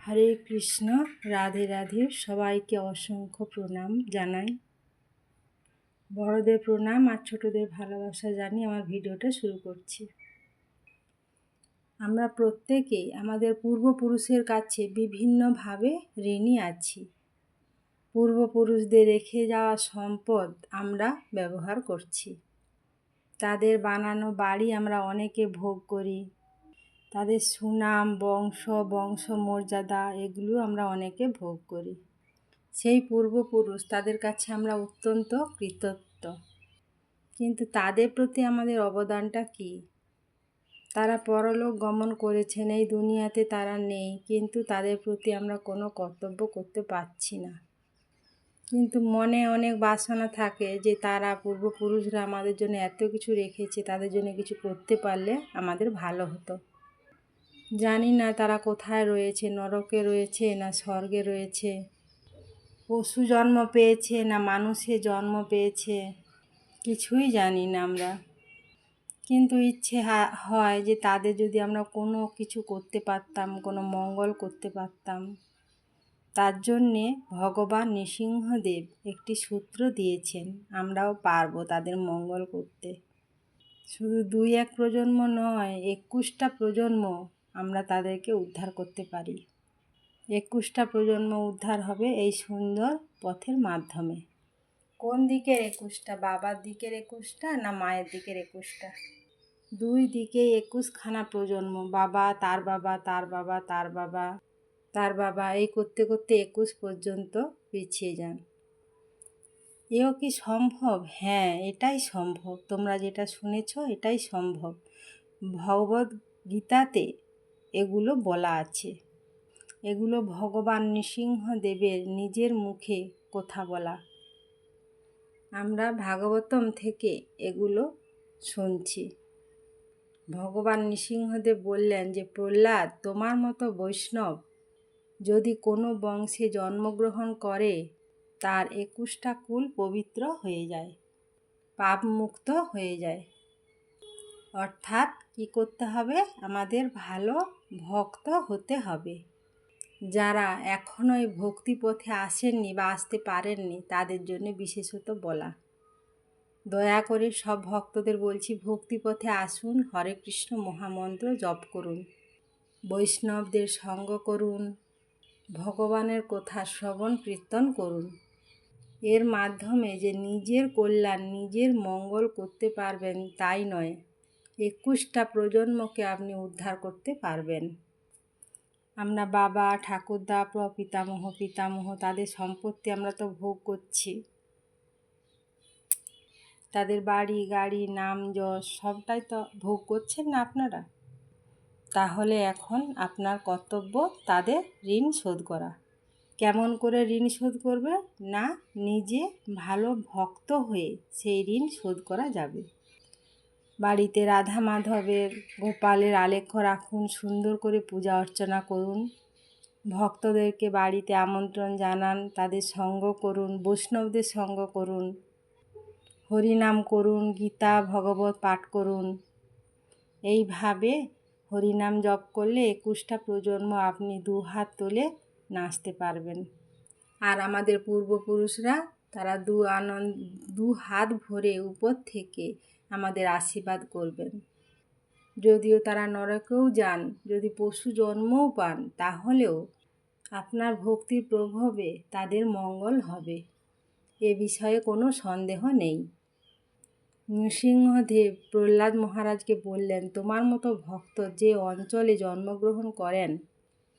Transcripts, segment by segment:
হরে কৃষ্ণ, রাধে রাধে। সবাইকে অসংখ্য প্রণাম জানাই। বড়দের প্রণাম আর ছোটদের ভালোবাসা জানিয়ে আমার ভিডিওটা শুরু করছি। আমরা প্রত্যেকেই আমাদের পূর্বপুরুষের কাছে বিভিন্নভাবে ঋণী আছি। পূর্বপুরুষদের রেখে যাওয়া সম্পদ আমরা ব্যবহার করছি। তাদের বানানো বাড়ি আমরা অনেকে ভোগ করি তাদের সুনাম, বংশ বংশ মর্যাদা এগুলো আমরা অনেকে ভোগ করি। সেই পূর্বপুরুষ তাদের কাছে আমরা অত্যন্ত কৃতজ্ঞ। কিন্তু তাদের প্রতি আমাদের অবদানটা কী? তারা পরলোক গমন করেছেন, এই দুনিয়াতে তারা নেই, কিন্তু তাদের প্রতি আমরা কোনো কর্তব্য করতে পারছি না। কিন্তু মনে অনেক বাসনা থাকে যে তারা পূর্বপুরুষরা আমাদের জন্য এত কিছু রেখেছে, তাদের জন্য কিছু করতে পারলে আমাদের ভালো হতো। জানি না তারা কোথায় রয়েছে, নরকে রয়েছে না স্বর্গে রয়েছে। পশু জন্ম পেয়েছে না মানুষে জন্ম পেয়েছে, কিছুই জানি না আমরা। কিন্তু ইচ্ছে হয় যে তাদের যদি আমরা কোনো কিছু করতে পারতাম, কোনো মঙ্গল করতে পারতাম, তার জন্যে ভগবান নৃসিংহদেব একটি সূত্র দিয়েছেন, আমরাও পারব তাদের মঙ্গল করতে। শুধু দুই এক প্রজন্ম নয়, একুশটা প্রজন্ম আমরা তাদেরকে উদ্ধার করতে পারি। একুশটা প্রজন্ম উদ্ধার হবে এই সুন্দর পথের মাধ্যমে। কোন দিকের একুশটা? বাবার দিকের একুশটা না মায়ের দিকের একুশটা? দুই দিকে একুশখানা প্রজন্ম। বাবা, তার বাবা তার বাবা তার বাবা তার বাবা, এই করতে করতে একুশ পর্যন্ত পিছিয়ে যান। এও কি সম্ভব? হ্যাঁ এটাই সম্ভব। তোমরা যেটা শুনেছ, এটাই সম্ভব। ভগবদ গীতাতে এগুলো বলা আছে। এগুলো ভগবান নৃসিংহদেবের নিজের মুখে কথা বলা। আমরা ভাগবতম থেকে এগুলো শুনছি। ভগবান নৃসিংহদেব বললেন যে, প্রহ্লাদ, তোমার মতো বৈষ্ণব যদি কোনো বংশে জন্মগ্রহণ করে, তার একুশটা কুল পবিত্র হয়ে যায়, পাপমুক্ত হয়ে যায়। অর্থাৎ কি করতে হবে? আমাদের ভালো ভক্ত হতে হবে। যারা এখনও এই ভক্তি পথে আসেননি বা আসতে পারেননি, তাদের জন্য বিশেষত বলা। দয়া করে সব ভক্তদের বলছি, ভক্তিপথে আসুন, হরে কৃষ্ণ মহামন্ত্র জপ করুন। বৈষ্ণবদের সঙ্গ করুন। ভগবানের কথা শ্রবণ, কীর্তন করুন। এর মাধ্যমে যে নিজের কল্যাণ, নিজের মঙ্গল করতে পারবেন, তাই নয়। একুশটা প্রজন্মকে আপনি উদ্ধার করতে পারবেন। আমরা বাবা, ঠাকুরদা, পিতামহ পিতামহ, তাদের সম্পত্তি আমরা তো ভোগ করছি। তাদের বাড়ি, গাড়ি, নাম, যশ, সবটাই তো ভোগ করছেন না আপনারা? তাহলে এখন আপনার কর্তব্য তাদের ঋণ শোধ করা। কেমন করে ঋণ শোধ করবে? না, নিজে ভালো ভক্ত হয়ে সেই ঋণ শোধ করা যাবে। বাড়িতে রাধা মাধবের গোপালের আলেখ্য রাখুন, সুন্দর করে পূজা অর্চনা করুন। ভক্তদেরকে বাড়িতে আমন্ত্রণ জানান, তাদের সঙ্গ করুন, বৈষ্ণবদের সঙ্গ করুন, হরিনাম করুন, গীতা, ভগবত পাঠ করুন। এইভাবে হরিনাম জপ করলে একুশটা প্রজন্ম আপনি দু হাত তোলে নাচতে পারবেন। আর আমাদের পূর্বপুরুষরা তারা দু আনন্দ, দু হাত ভরে উপর থেকে আমাদের আশীর্বাদ করবেন। যদিও তারা নরকেও যান, যদি পশু জন্মও পান, তাহলেও আপনার ভক্তির প্রভাবে তাদের মঙ্গল হবে। এ বিষয়ে কোনো সন্দেহ নেই। নৃসিংহদেব প্রহ্লাদ মহারাজকে বললেন, তোমার মতো ভক্ত যে অঞ্চলে জন্মগ্রহণ করেন,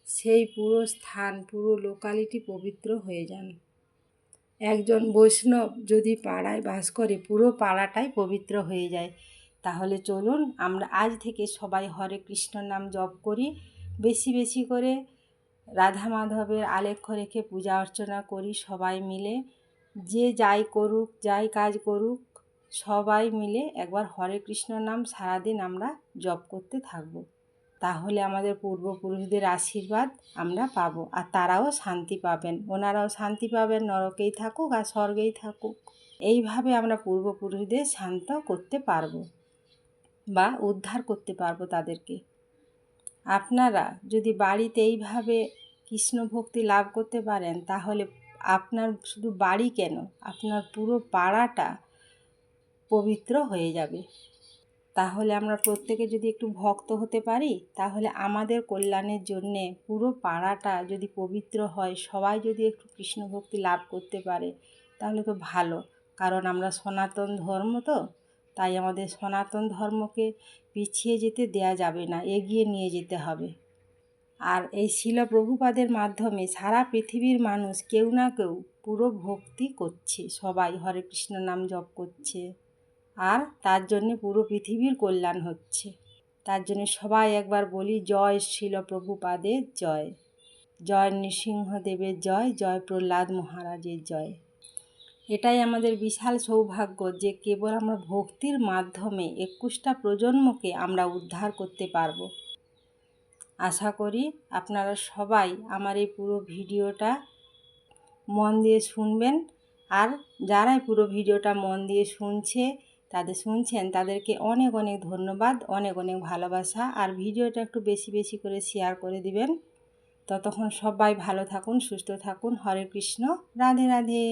সেই পুরো স্থান, পুরো লোকালিটি পবিত্র হয়ে যান। একজন বৈষ্ণব যদি পাড়ায় বাস করে, পুরো পাড়াটাই পবিত্র হয়ে যায়। তাহলে চলুন, আমরা আজ থেকে সবাই হরে কৃষ্ণ নাম জপ করি। বেশি বেশি করে রাধা মাধবের আলেখ্য রেখে পূজা অর্চনা করি সবাই মিলে। যে যাই করুক, যাই কাজ করুক, সবাই মিলে একবার হরে কৃষ্ণ নাম সারাদিন আমরা জপ করতে থাকব। তাহলে আমাদের পূর্বপুরুষদের আশীর্বাদ আমরা পাবো। আর তারাও শান্তি পাবেন। ওনারাও শান্তি পাবেন, নরকেই থাকুক আর স্বর্গেই থাকুক। এইভাবে আমরা পূর্বপুরুষদের শান্ত করতে পারব বা উদ্ধার করতে পারব তাদেরকে। আপনারা যদি বাড়িতে এইভাবে কৃষ্ণ ভক্তি লাভ করতে পারেন, তাহলে আপনার শুধু বাড়ি কেন? আপনার পুরো পাড়াটা পবিত্র হয়ে যাবে। তাহলে আমরা প্রত্যেকে যদি একটু ভক্ত হতে পারি, তাহলে আমাদের কল্যাণের জন্যে পুরো পাড়াটা যদি পবিত্র হয়, সবাই যদি একটু কৃষ্ণ ভক্তি লাভ করতে পারে, তাহলে তো ভালো। কারণ আমরা সনাতন ধর্ম তো, তাই আমাদের সনাতন ধর্মকে পিছিয়ে যেতে দেয়া যাবে না, এগিয়ে নিয়ে যেতে হবে। আর এই শিল প্রভুপাদের মাধ্যমে সারা পৃথিবীর মানুষ কেউ না কেউ পুরো ভক্তি করছে, সবাই। হরে কৃষ্ণ নাম জপ করছে। আর তার জন্যে পুরো পৃথিবীর কল্যাণ হচ্ছে। তার জন্য সবাই একবার বলি, জয় শিল প্রভুপাদের জয়। জয় নৃসিংহদেবের জয় জয় প্রহ্লাদ মহারাজের জয়। এটাই আমাদের বিশাল সৌভাগ্য যে কেবল আমরা ভক্তির মাধ্যমে একুশটা প্রজন্মকে আমরা উদ্ধার করতে পারব। আশা করি আপনারা সবাই আমার এই পুরো ভিডিওটা মন দিয়ে শুনবেন। আর যারাই পুরো ভিডিওটা মন দিয়ে শুনছে তাদের শুনছেন, তাদেরকে অনেক অনেক ধন্যবাদ, অনেক অনেক ভালোবাসা। আর ভিডিওটা একটু বেশি বেশি করে শেয়ার করে দিবেন। ততক্ষণ সবাই ভালো থাকুন, সুস্থ থাকুন। হরে কৃষ্ণ। রাধে রাধে।